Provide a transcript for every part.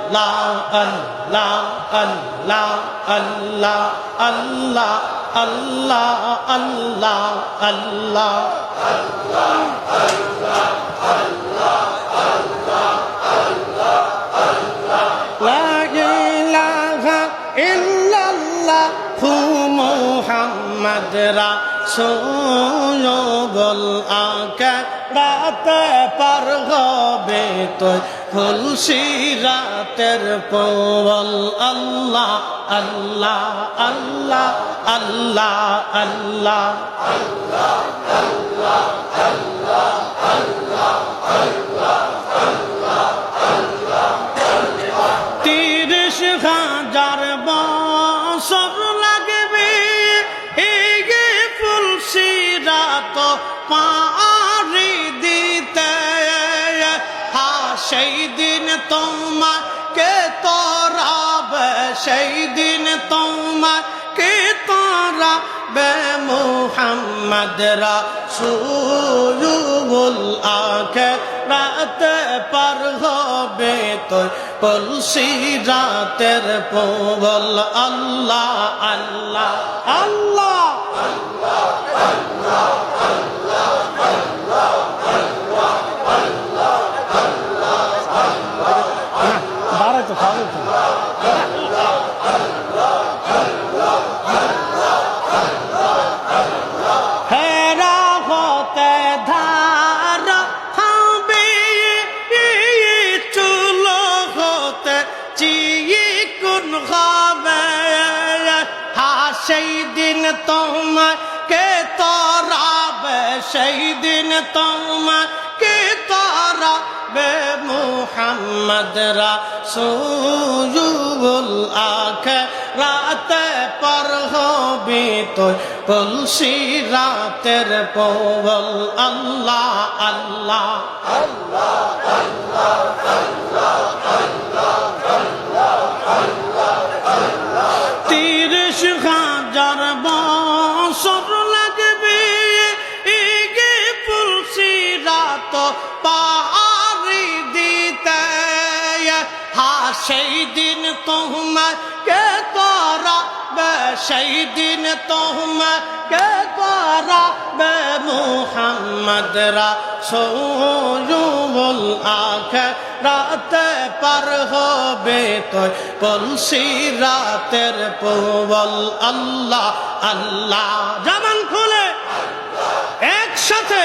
আল্লাহ আল্লাহ আল্লাহ আল্লাহ আল্লাহ আল্লাহ আল্লাহ আল্লাহ লা ইল্লাল্লাহু মুহাম্মাদ রা সুযোগল রাতে পার হবে তো তুলসী রাতের পোল আল্লাহ আল্লাহ আল্লাহ আল্লাহ আল্লাহ আল্লাহ আল্লাহ আল্লাহ আল্লাহ আল্লাহ তিরিশ হাজার বছর সেই দিন তোমাকে তরাবে সেই দিন তোমাকে তরাবে মোহাম্মদ রাসূলুল আখে রাতে পার হবে তো পলসি রাতের পবল আল্লাহ আল্লাহ আল্লাহ দাঁড়াই হবে সেই দিন তোমাকে তরাবে, সেই দিন তোমাকে তরাবে মুহাম্মদ রাসূলুল আখে রাতে পর হবে তো কলসি রাতের পবল আল্লাহ আল্লাহ তিরিশ সেই দিন তোমাকে তোরা সেই দিন তোমাকে তোরা বে মুহাম্মদ রাসূলুল আখে রাতে পার হবে তো পলসি রাতের পবল আল্লাহ আল্লাহ। জামান খুলে। একসাথে।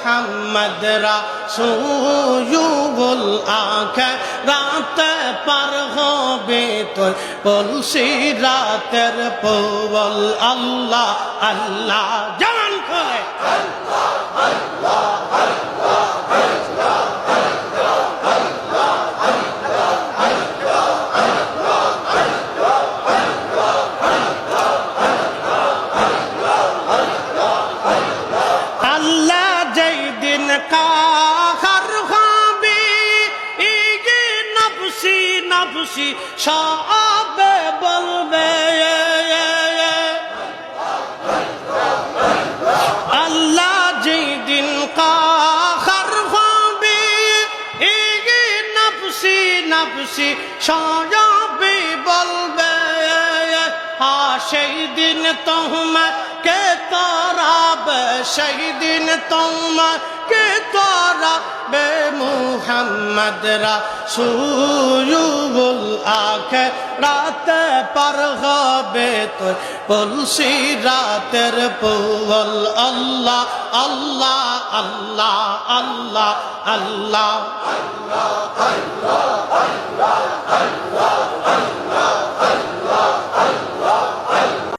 মুহাম্মদ রাসূলুল আখে রাতে পার হবে তোর পলসি রাতের পবল। আল্লাহ আল্লাহ জান করে আল্লাহ যেই দিন কাহার বলবে। দিন কাহার হবে ইগে হা সেই দিন তোমাকে তরাবে সেই দিন তোমাকে তরাবে মুহাম্মদ রাসূলুল আখে রাতে পার হবে তো পলসি রাতের পবল আল্লাহ আল্লাহ আল্লাহ আল্লাহ আল্লাহ আল্লাহ